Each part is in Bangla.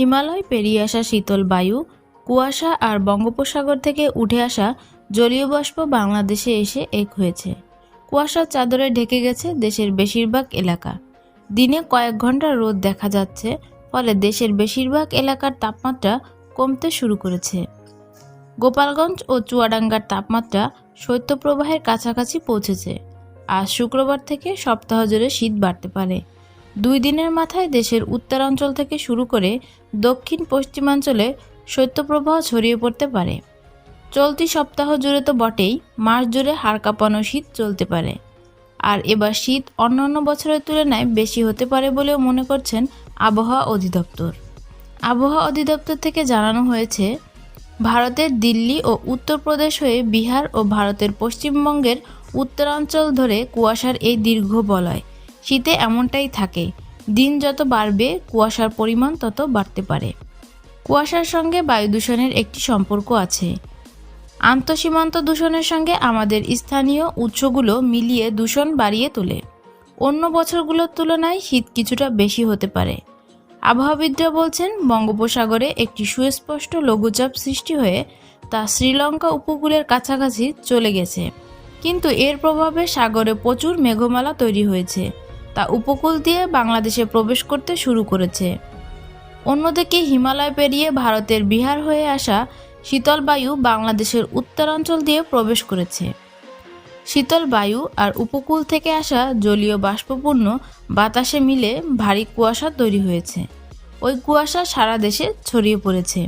হিমালয় পেরিয়ে আসা শীতল বায়ু, কুয়াশা আর বঙ্গোপসাগর থেকে উঠে আসা জলীয় বাষ্প বাংলাদেশে এসে এক হয়েছে। কুয়াশার চাদরে ঢেকে গেছে দেশের বেশিরভাগ এলাকা। দিনে কয়েক ঘণ্টা রোদ দেখা যাচ্ছে, ফলে দেশের বেশিরভাগ এলাকার তাপমাত্রা কমতে শুরু করেছে। গোপালগঞ্জ ও চুয়াডাঙ্গার তাপমাত্রা শৈত্যপ্রবাহের কাছাকাছি পৌঁছেছে। আজ শুক্রবার থেকে সপ্তাহ জুড়ে শীত বাড়তে পারে। দুই দিনের মাথায় দেশের উত্তরাঞ্চল থেকে শুরু করে দক্ষিণ পশ্চিমাঞ্চলে শৈত্যপ্রবাহ ছড়িয়ে পড়তে পারে। চলতি সপ্তাহ জুড়ে তো বটেই, মাস জুড়ে হাড় কাঁপানো শীত চলতে পারে। আর এবার শীত অন্যান্য বছরের তুলনায় বেশি হতে পারে বলেও মনে করছেন আবহাওয়া অধিদপ্তর। আবহাওয়া অধিদপ্তর থেকে জানানো হয়েছে, ভারতের দিল্লি ও উত্তরপ্রদেশ হয়ে বিহার ও ভারতের পশ্চিমবঙ্গের উত্তরাঞ্চল ধরে কুয়াশার এই দীর্ঘ বলয়। শীতে এমনটাই থাকে, দিন যত বাড়বে, কুয়াশার পরিমাণ তত বাড়তে পারে। কুয়াশার সঙ্গে বায়ু দূষণের একটি সম্পর্ক আছে। আন্তঃসীমান্ত দূষণের সঙ্গে আমাদের স্থানীয় উৎসগুলো মিলিয়ে দূষণ বাড়িয়ে তোলে। অন্য বছরগুলোর তুলনায় শীত কিছুটা বেশি হতে পারে। আবহাওয়াবিদরা বলছেন, বঙ্গোপসাগরে একটি সুস্পষ্ট লঘুচাপ সৃষ্টি হয়ে তা শ্রীলঙ্কা উপকূলের কাছাকাছি চলে গেছে। কিন্তু এর প্রভাবে সাগরে প্রচুর মেঘমালা তৈরি হয়েছে। তা উপকূল দিয়ে বাংলাদেশে প্রবেশ করতে শুরু করেছে। অন্যদিকে হিমালয় পেরিয়ে ভারতের বিহার হয়ে আসা শীতল বায়ু বাংলাদেশের উত্তরাঞ্চল দিয়ে প্রবেশ করেছে। শীতল বায়ু আর উপকূল থেকে আসা জলীয় বাষ্পপূর্ণ বাতাসে মিলে ভারী কুয়াশা তৈরি হয়েছে। ওই কুয়াশা সারা দেশে ছড়িয়ে পড়েছে।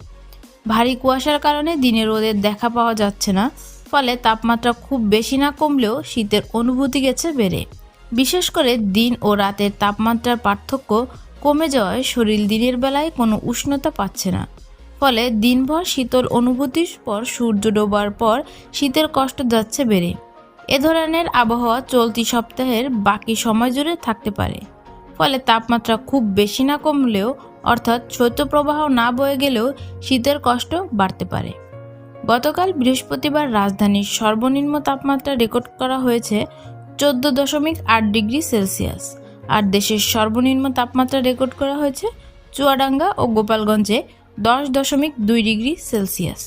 ভারী কুয়াশার কারণে দিনে রোদের দেখা পাওয়া যাচ্ছে না, ফলে তাপমাত্রা খুব বেশি না কমলেও শীতের অনুভূতি গেছে বেড়ে। বিশেষ করে দিন ও রাতের তাপমাত্রার পার্থক্য কমে যাওয়ায় শরীর দিনের বেলায় কোনো উষ্ণতা পাচ্ছে না। ফলে দিনভর শীতল অনুভূতির পর সূর্য ডোবার পর শীতের কষ্ট যাচ্ছে বেড়ে। এ ধরনের আবহাওয়া চলতি সপ্তাহের বাকি সময় জুড়ে থাকতে পারে। ফলে তাপমাত্রা খুব বেশি না কমলেও, অর্থাৎ শৈত্যপ্রবাহ না বয়ে গেলেও শীতের কষ্ট বাড়তে পারে। গতকাল বৃহস্পতিবার রাজধানীর সর্বনিম্ন তাপমাত্রা রেকর্ড করা হয়েছে চোদ্দ দশমিক আট ডিগ্রি সেলসিয়াস। আর দেশের সর্বনিম্ন তাপমাত্রা রেকর্ড করা হয়েছে চুয়াডাঙ্গা ও গোপালগঞ্জে দশ দশমিক দুই ডিগ্রি সেলসিয়াস।